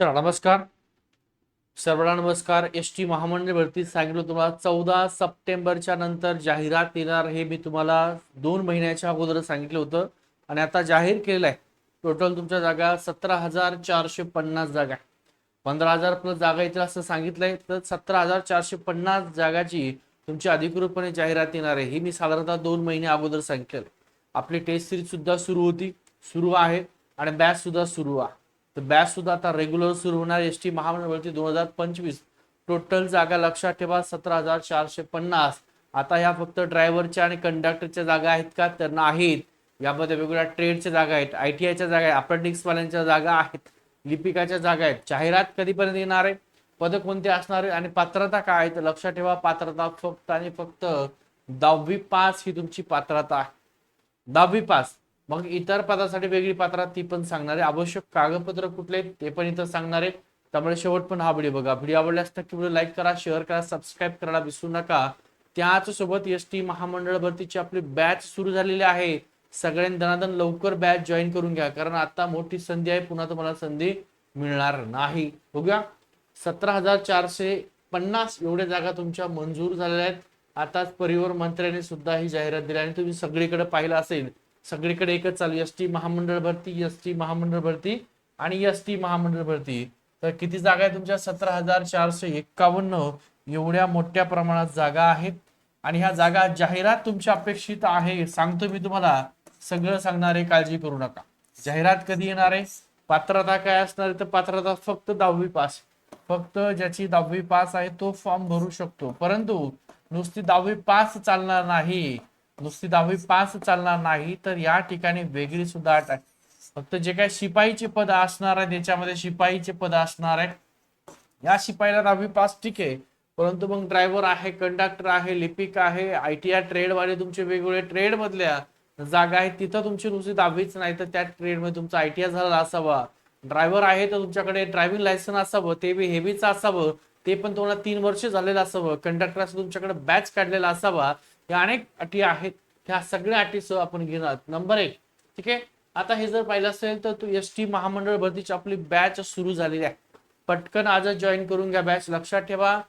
Sir नमस्कार. सर्वांना नमस्कार. एस टी महामंडळ भरती सांगितलं तुम्हाला चौदा सप्टेंबरच्या नंतर जाहिरात येणार हे मी तुम्हाला दोन महिन्याच्या अगोदर सांगितलं होतं. आणि आता जाहीर केलेलं आहे. टोटल तुमच्या जागा सतरा हजार चारशे पन्नास जागा आहे. पंधरा हजार प्लस जागा येतील असं सांगितलंय. तर सतरा हजार चारशे पन्नास जागाची तुमची अधिकृतपणे जाहिरात येणार आहे. ही मी साधारणतः दोन महिने अगोदर सांगितलेलं आपली टेस्ट सिरीज सुद्धा सुरू होती. सुरू आहे. आणि बॅच सुद्धा सुरू आहे. तर बॅच सुद्धा आता रेग्युलर सुरू होणार एस टी महामंडळवरती दोन हजार पंचवीस. टोटल जागा लक्षात ठेवा सतरा हजार चारशे पन्नास. आता ह्या फक्त ड्रायव्हरच्या आणि कंडक्टरच्या जागा आहेत का? तर नाहीत. यामध्ये वेगवेगळ्या ट्रेडच्या जागा आहेत आय टी आयच्या जागा आहेत अपेंडिक्सवाल्यांच्या जागा आहेत लिपिकाच्या जागा आहेत. जाहिरात कधीपर्यंत येणार आहे? पद कोणते असणार आहे? आणि पात्रता काय आहे? तर लक्षात ठेवा पात्रता फक्त आणि फक्त दहावी पास ही तुमची पात्रता आहे. दहावी पास. मग इतर पदासाठी वेगळी पात्रात ती पण सांगणार. आहे आवश्यक कागदपत्र कुठले ते पण इथं सांगणार. आहे त्यामुळे शेवट पण हा व्हिडिओ बघा. व्हिडिओ आवडल्यास नक्की व्हिडिओ लाईक करा शेअर करा सबस्क्राईब करायला विसरू नका. त्याच सोबत एस टी महामंडळ भरतीची आपली बॅच सुरू झालेली आहे. सगळ्यांनी दनादन लवकर बॅच जॉईन करून घ्या कारण आता मोठी संधी आहे पुन्हा तुम्हाला संधी मिळणार नाही. बघूया. सतरा हजार चारशे पन्नास एवढ्या जागा तुमच्या मंजूर झालेल्या आहेत. आताच परिवहन मंत्र्यांनी सुद्धा ही जाहिरात दिली आणि तुम्ही सगळीकडे पाहिलं असेल सगळीकडे एकच चालू एस टी महामंडळ भरती एस टी महामंडळ भरती आणि एस टी महामंडळ भरती. तर किती जागा आहे तुमच्या? सतरा हजार चारशे एक्कावन्न एवढ्या मोठ्या प्रमाणात जागा आहेत. आणि ह्या जागा जाहिरात तुमच्या अपेक्षित आहे. सांगतो मी तुम्हाला सगळं सांगणार आहे काळजी करू नका. जाहिरात कधी येणार आहे? पात्रता काय असणार तर पात्रता फक्त दहावी पास. फक्त ज्याची दहावी पास आहे तो फॉर्म भरू शकतो. परंतु नुसती दहावी पास चालणार नाही. नुसती दहावी पास चालणार नाही तर या ठिकाणी वेगळी सुद्धा अट आहे फक्त जे काही शिपाईचे पद असणार आहे त्याच्यामध्ये शिपाईचे पद असणार आहे या शिपाईला दहावी पास ठीक आहे परंतु मग ड्रायव्हर आहे कंडक्टर आहे लिपिक आहे आय टी आय ट्रेड वाले तुमचे वेगवेगळे ट्रेड मधल्या जागा आहेत तिथं तुमची नुसती दहावीच नाही तर त्या ट्रेडमध्ये तुमचा आय टी आय झालेला असावा. ड्रायव्हर आहे तर तुमच्याकडे ड्रायव्हिंग लायसन असावं ते बी हेवीचं असावं ते पण तुम्हाला तीन वर्ष झालेलं असावं. कंडक्टर असं तुमच्याकडे बॅच काढलेला असावा. या अनेक अटी आहेत. ह्या सगळ्या अटीसह आपण घेणार. नंबर एक ठीक आहे? आता हे जर पाहिलं असेल तर तू एस टी महामंडळ भरतीची आपली बॅच सुरू झालेली आहे. पटकन आजच जॉईन करून घ्या बॅच लक्षात ठेवा.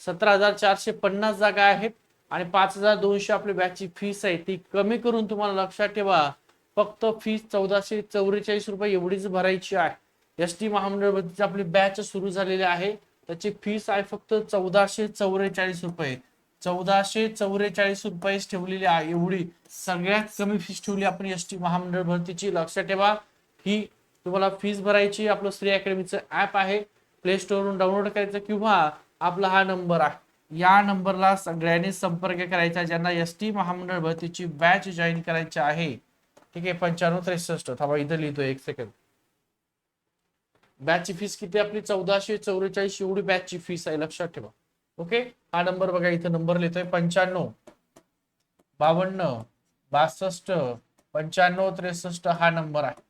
सतरा हजार चारशे पन्नास जागा आहेत आणि पाच हजार दोनशे आपली बॅचची फीस आहे. ती कमी करून तुम्हाला लक्षात ठेवा. फक्त फीस चौदाशे चौवेचाळीस रुपये एवढीच भरायची आहे. एस टी महामंडळ भरतीची आपली बॅच सुरू झालेली आहे. त्याची फीस आहे फक्त चौदाशे चौवेचाळीस रुपये. चौदाशे चौवेचाळीस रुपये ठेवलेली आहे एवढी. सगळ्यात कमी फीस ठेवली आपण एस टी महामंडळ भरतीची. लक्षात ठेवा ही तुम्हाला फीस भरायची आपलं श्री अकॅडमीचं ऍप आहे. प्ले स्टोरवरून डाउनलोड करायचं किंवा आपला हा नंबर आहे. या नंबरला सगळ्यांनी संपर्क करायचा ज्यांना एस टी महामंडळ भरतीची बॅच जॉईन करायची आहे. ठीक आहे पंच्याण्णव त्रेसष्ट. थांबा इथं लिहितो एक सेकंड बॅचची फीस किती आपली? चौदाशे चौवेचाळीस एवढी बॅचची फीस आहे. लक्षात ठेवा. ओके? हा नंबर बघा इथं नंबर लिहितोय पंच्याण्णव. बावन्न बासष्ट पंच्याण्णव त्रेसष्ट हा नंबर आहे.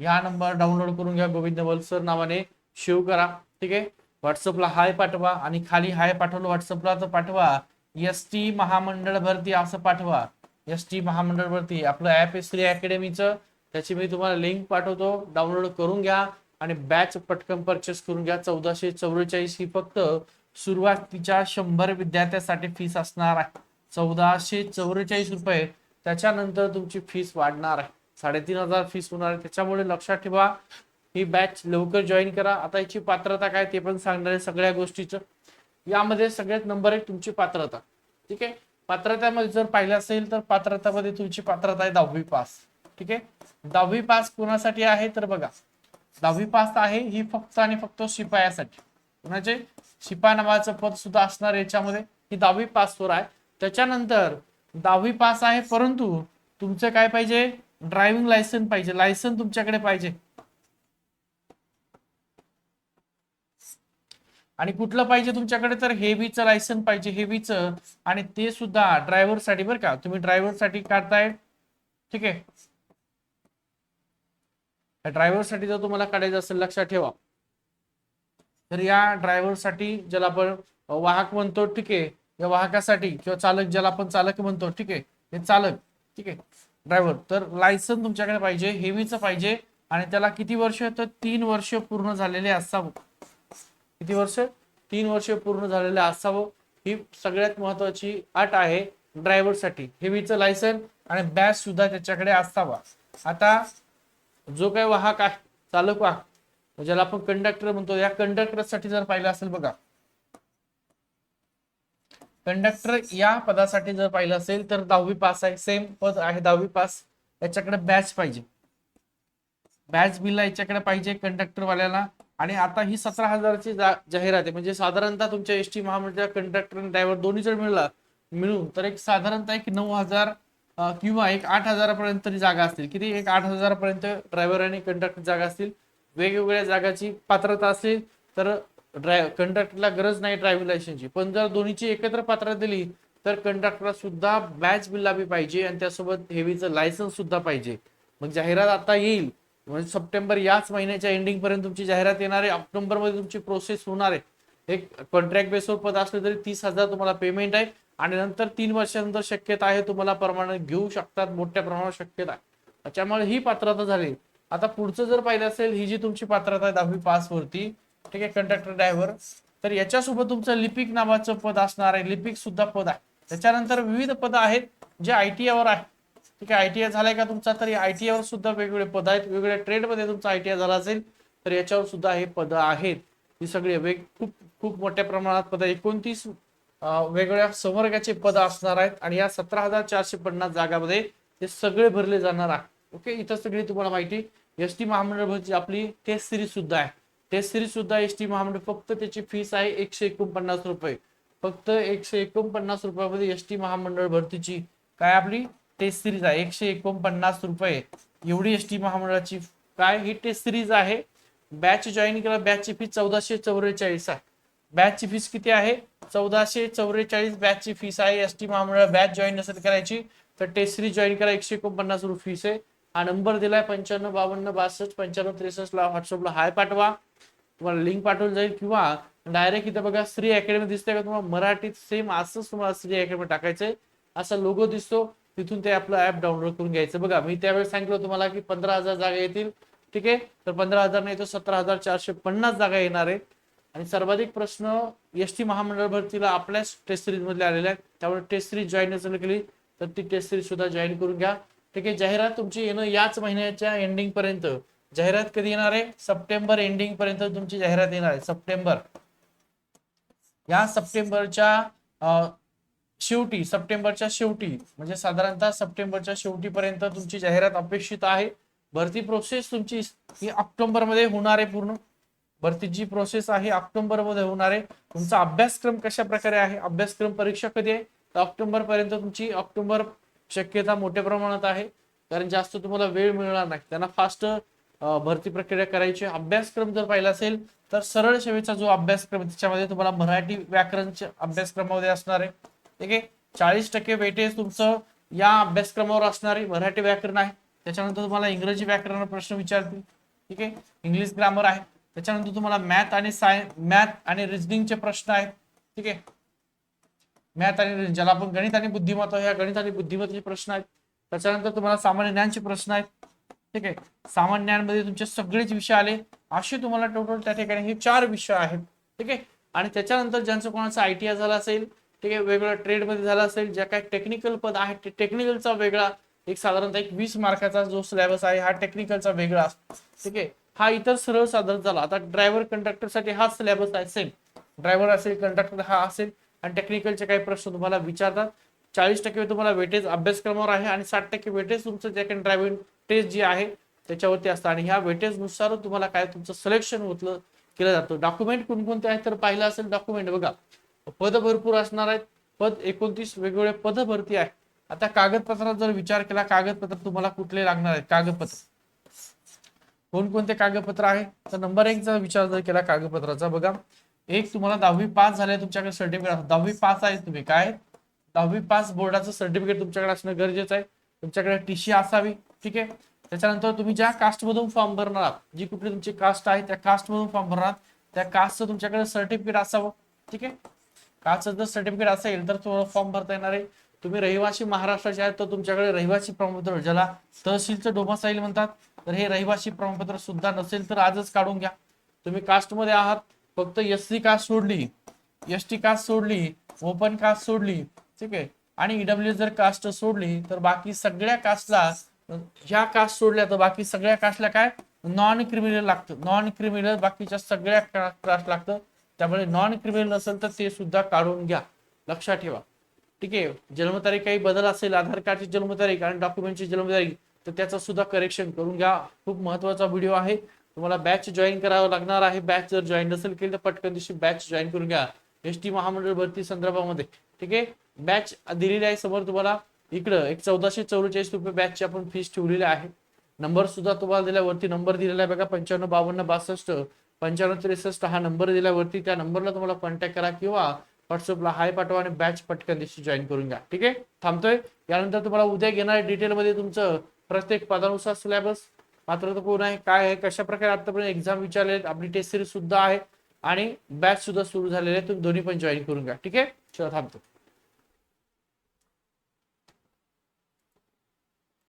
या नंबर डाउनलोड करून घ्या गोविंद वलसर नावाने शिव करा. ठीक आहे? व्हॉट्सअपला हाय पाठवा आणि खाली हाय पाठवलं व्हॉट्सअपला तर पाठवा. एस टी महामंडळ भरती असं पाठवा. एस टी महामंडळ भरती. आपलं ऍप आहे श्री अकॅडमीचं त्याची मी तुम्हाला लिंक पाठवतो. डाउनलोड करून घ्या आणि बॅच पटकन परचेस करून घ्या. चौदाशे चौवेचाळीस ही फक्त सुरुवातीच्या शंभर विद्यार्थ्यांसाठी फीस असणार आहे. चौदाशे चौवेचाळीस रुपये. त्याच्यानंतर तुमची फीस वाढणार आहे. साडेतीन हजार फीस होणार आहे. त्याच्यामुळे लक्षात ठेवा ही बॅच लवकर जॉईन करा. आता याची पात्रता काय ते पण सांगणार आहे सगळ्या गोष्टीचं. यामध्ये सगळ्यात नंबर एक तुमची पात्रता. ठीक आहे? पात्रतामध्ये जर पाहिलं असेल तर पात्रतामध्ये तुमची पात्रता आहे दहावी पास ठीक आहे? दहावी पास कोणासाठी आहे? तर बघा दहावी पास आहे ही फक्त आणि फक्त शिपायासाठी. कोणाचे? शिपा नावाचं पद सुद्धा असणार याच्यामध्ये. ही दहावी पासवर आहे. त्याच्यानंतर दहावी पास आहे परंतु तुमचं काय पाहिजे? ड्रायव्हिंग लायसन पाहिजे. लायसन तुमच्याकडे पाहिजे. आणि कुठलं पाहिजे तुमच्याकडे? तर हेवीचं लायसन पाहिजे हेवीचं. आणि ते सुद्धा ड्रायव्हरसाठी बरं का. तुम्ही ड्रायव्हरसाठी काढताय. ठीक आहे. ड्रायव्हरसाठी जर तुम्हाला काढायचं असेल लक्षात ठेवा. तर या ड्रायव्हरसाठी ज्याला आपण वाहक म्हणतो ठीक आहे. या वाहकासाठी किंवा चालक ज्याला आपण चालक म्हणतो ठीक आहे. हे चालक ठीक आहे ड्रायव्हर. तर लायसन तुमच्याकडे पाहिजे हेवीचं पाहिजे आणि त्याला किती वर्ष तर तीन वर्ष पूर्ण झालेले असावं. किती वर्ष? तीन वर्ष पूर्ण झालेले असावं. ही सगळ्यात महत्वाची अट आहे ड्रायव्हरसाठी. हेवीचं लायसन आणि बॅच सुद्धा त्याच्याकडे असावा. आता जो काही वाहक आहे चालक वाहक ज्याला आपण कंडक्टर म्हणतो या कंडक्टरसाठी जर पाहिलं असेल बघा. कंडक्टर या पदासाठी जर पाहिलं असेल तर दहावी पास आहे. सेम पद आहे दहावी पास याच्याकडे बॅच पाहिजे. बॅच बिल याच्याकडे पाहिजे कंडक्टर वाल्याला आणि आता ही सतरा हजाराची जाहिरात आहे. म्हणजे साधारणतः तुमच्या एस टी महामंडळ कंडक्टर आणि ड्रायव्हर दोन्ही जर मिळला मिळून तर एक साधारणतः एक नऊ हजार किंवा एक आठ हजारापर्यंत तरी जागा असतील. किती? एक आठ हजारापर्यंत ड्रायव्हर आणि कंडक्टर जागा असतील. वेगवेगळ्या जागाची पात्रता असेल तर ड्राय कंडक्टरला गरज नाही ड्रायव्हिंग लायसन्सची पण जर दोन्हीची एकत्र पात्रता दिली तर कंडक्टरला सुद्धा बॅच बिल बी पाहिजे आणि त्यासोबत हेवीचं लायसन्स सुद्धा पाहिजे. मग जाहिरात आता येईल. म्हणजे सप्टेंबर याच महिन्याच्या एंडिंग पर्यंत तुमची जाहिरात येणार आहे. ऑक्टोबरमध्ये तुमची प्रोसेस होणार आहे. एक कॉन्ट्रॅक्ट बेसवर पद असलं तरी तीस हजार तुम्हाला पेमेंट आहे. आणि नंतर तीन वर्षानंतर शक्यता आहे तुम्हाला प्रमाणात घेऊ शकतात मोठ्या प्रमाणात शक्यता आहे. त्याच्यामुळे ही पात्रता झाली. आता पुढचं जर पाहिलं असेल ही जी तुमची पात्रता आहे दहावी पास वरती ठीक आहे कंडक्टर ड्रायव्हर तर याच्यासोबत तुमचं लिपिक नावाचं पद असणार आहे. लिपिक सुद्धा पद आहे. त्याच्यानंतर विविध पद आहेत जे आयटीआय वर आहे ठीक आहे आयटीआय झालाय का तुमचा? तर आयटीआय वर सुद्धा वेगवेगळे पद आहेत. वेगवेगळ्या ट्रेडमध्ये तुमचा आयटीआय झाला असेल तर याच्यावर सुद्धा हे पद आहेत. ही सगळी वेग खूप खूप मोठ्या प्रमाणात पद एकोणतीस वेगवेगळ्या संवर्गाचे पद असणार आहेत. आणि या सतरा हजार चारशे पन्नास जागामध्ये ते सगळे भरले जाणार आहे. ओके इथं सगळी तुम्हाला माहिती एस टी महामंडळ आपली टेस्ट सिरीज सुद्धा आहे. टेस्ट सिरीज सुद्धा एस टी महामंडळ फक्त त्याची फीस आहे एकशे एकोणपन्नास रुपये. फक्त एकशे एकोणपन्नास रुपयामध्ये एस टी महामंडळ भरतीची काय आपली टेस्ट सिरीज आहे. एकशे एकोणपन्नास रुपये. एवढी एस टी महामंडळाची काय? ही टेस्ट सिरीज आहे. बॅच जॉईन केला बॅचची फीस चौदाशे चौवेचाळीस आहे. बॅचची फीस किती आहे? चौदाशे चौवेचाळीस बॅचची फीस आहे. एस टी महामंडळ बॅच जॉईन नसेल करायची तर टेस्ट सिरीज जॉईन करा. एकशे एकोणपन्नास रुपये फीस आहे. हा नंबर दिलाय पंच्याण्णव बावन्न बासष्ट पंच्याण्णव त्रेसष्टला व्हॉट्सअपला हाय पाठवा. तुम्हाला लिंक पाठवून जाईल किंवा डायरेक्ट इथं बघा श्री अकॅडमी दिसते का तुम्हाला? मराठीत सेम असंच तुम्हाला श्री अकॅडमी टाकायचंय. असा लोगो दिसतो. तिथून ते आपलं ऍप डाउनलोड करून घ्यायचं. बघा मी त्यावेळेस सांगितलं तुम्हाला की पंधरा हजार जागा येतील. ठीक आहे? तर पंधरा हजार नाही तर सतरा हजार चारशे पन्नास जागा येणार आहे आणि सर्वाधिक प्रश्न एस टी महामंडळ भरतीला आपल्याच टेस्ट सिरीज मधले आलेले आहेत. त्यामुळे टेस्ट सिरीज जॉईन नसेल केली तर ती टेस्ट सिरीज सुद्धा जॉईन करून घ्या. ठीक आहे जाहिरात तुमची येणं याच महिन्याच्या एंडिंग पर्यंत. जाहिरात कधी येणार आहे? सप्टेंबर एंडिंग पर्यंत तुमची जाहिरात येणार आहे. सप्टेंबर. या सप्टेंबरच्या शेवटी सप्टेंबरच्या शेवटी म्हणजे साधारणतः सप्टेंबरच्या शेवटीपर्यंत तुमची जाहिरात अपेक्षित आहे. भरती प्रोसेस तुमची ही ऑक्टोबरमध्ये होणार आहे पूर्ण. भरतीची प्रोसेस आहे ऑक्टोबरमध्ये होणार आहे. तुमचा अभ्यासक्रम कशा प्रकारे आहे? अभ्यासक्रम परीक्षा कधी आहे? तर ऑक्टोबर पर्यंत तुमची ऑक्टोबर शक्यता मोठ्या प्रमाणात आहे. कारण जास्त तुम्हाला वेळ मिळणार नाही. त्यांना फास्ट भरती प्रक्रिया करायची. अभ्यासक्रम जर पाहिला असेल तर सरळ सेवेचा जो अभ्यासक्रम त्याच्यामध्ये तुम्हाला मराठी व्याकरणच्या अभ्यासक्रमामध्ये असणार आहे. ठीक आहे? चाळीस टक्के वेटेज तुमचं या अभ्यासक्रमावर असणारे मराठी व्याकरण आहे. त्याच्यानंतर तुम्हाला इंग्रजी व्याकरण प्रश्न विचारतील. ठीक आहे? इंग्लिश ग्रामर आहे. त्याच्यानंतर तुम्हाला मॅथ आणि सायन्स मॅथ आणि रिजनिंगचे प्रश्न आहेत. ठीक आहे? मॅथ आणि ज्याला आपण गणित आणि बुद्धिमत्ता ह्या गणित आणि बुद्धिमत्तेचे प्रश्न आहेत. त्याच्यानंतर तुम्हाला सामान्य ज्ञानचे प्रश्न आहेत. ठीक आहे? सामान्य ज्ञानमध्ये तुमचे सगळेच विषय आले. असे तुम्हाला टोटल त्या ठिकाणी हे चार विषय आहेत. ठीक आहे? आणि त्याच्यानंतर ज्यांचं कोणाचं आय टी आय असेल ठीक आहे? वेगळं ट्रेडमध्ये झाला असेल ज्या काही टेक्निकल पद आहेत ते टेक्निकलचा वेगळा एक साधारणतः एक वीस मार्काचा जो सिलेबस आहे हा टेक्निकलचा वेगळा असतो. ठीक आहे? हा इतर सरळ सादर झाला. आता ड्रायव्हर कंडक्टरसाठी हा सिलेबस आहे सेम ड्रायव्हर असेल कंडक्टर हा असेल. आणि टेक्निकलचे काही प्रश्न तुम्हाला विचारतात. चाळीस टक्के तुम्हाला वेटेज अभ्यासक्रमावर आहे आणि साठ टक्के वेटेज तुमचं जे काही ड्रायव्हिंग टेस्ट जी आहे त्याच्यावरती असतं. आणि ह्या वेटेजनुसार तुम्हाला काय तुमचं सिलेक्शन होतलं केलं जातं. डॉक्युमेंट कोणकोणते आहेत तर पाहिलं असेल डॉक्युमेंट बघा पद भरपूर असणार आहेत. पद एकोणतीस वेगवेगळे पद भरती आहे आता कागदपत्रात जर विचार केला कागदपत्र तुम्हाला कुठले लागणार आहेत? कागदपत्र. कोणकोणते कागदपत्र आहे? तर नंबर एक जर विचार जर केला कागदपत्राचा बघा. एक तुम्हाला दहावी पास झाले तुमच्याकडे सर्टिफिकेट दहावी पास आहे तुम्ही काय? दहावी पास बोर्डाचं सर्टिफिकेट तुमच्याकडे असणं गरजेचं आहे. तुमच्याकडे टीसी असावी ठीक आहे? त्याच्यानंतर तुम्ही ज्या कास्टमधून फॉर्म भरणार आहात जी कुठली तुमची कास्ट आहे त्या कास्टमधून फॉर्म भरणार त्या कास्टचं तुमच्याकडे सर्टिफिकेट असावं ठीक आहे? कास्टचं जर सर्टिफिकेट असेल तर तुम्हाला फॉर्म भरता येणार आहे. तुम्ही रहिवासी महाराष्ट्राचे आहेत तर तुमच्याकडे रहिवासी प्रमाणपत्र ज्याला तहसीलचं डोमासाईल म्हणतात तर हे रहिवासी प्रमाणपत्र सुद्धा नसेल तर आजच काढून घ्या. तुम्ही कास्टमध्ये आहात फक्त एस सी कास्ट सोडली एस टी कास्ट सोडली ओपन कास्ट सोडली ठीक आहे? आणि ईडब्ल्यू जर कास्ट सोडली तर बाकी सगळ्या कास्टला ह्या कास्ट सोडल्या तर बाकी सगळ्या कास्टला काय? नॉन क्रिमिनल लागतं. नॉन क्रिमिनल बाकीच्या सगळ्या कास्ट लागतं. त्यामुळे नॉन क्रिमिनल असेल तर ते सुद्धा काढून घ्या. लक्षात ठेवा. ठीक आहे? जन्मतारीख काही बदल असेल आधार कार्डची जन्मतारीख आणि डॉक्युमेंटची जन्मतारीख तर त्याचं सुद्धा करेक्शन करून घ्या. खूप महत्त्वाचा व्हिडिओ आहे. तुम्हाला बॅच जॉईन करावं लागणार आहे. बॅच जर जॉईन नसेल केली तर पटकन दिवशी बॅच जॉईन करून घ्या. एस टी महामंडळ भरती संदर्भामध्ये. ठीक आहे? बॅच दिलेली आहे समोर तुम्हाला. इकडं एक चौदाशे चौवेचाळीस रुपये बॅचची आपण फीस ठेवलेली आहे. नंबर सुद्धा तुम्हाला दिल्यावरती नंबर दिलेला आहे बघा. पंच्याण्णव बावन्न बासष्ट पंच्याण्णव त्रेसष्ट हा नंबर दिल्यावरती त्या नंबरला तुम्हाला कॉन्टॅक्ट करा किंवा व्हॉट्सअपला हाय पाठवा आणि बॅच पटकन दिवशी जॉईन करून घ्या. ठीक आहे? थांबतोय. यानंतर तुम्हाला उद्या घेणार डिटेलमध्ये तुमचं प्रत्येक पदानुसार सिलेबस मात्र तो कोण आहे. काय आहे? कशा प्रकारे आतापर्यंत एक्झाम विचारले आपली टेस्ट सिरीज सुद्धा आहे आणि बॅच सुद्धा सुरू झालेली आहे तुम्ही दोन्ही पण जॉईन करून घ्या. ठीक आहे? चला थांबतो.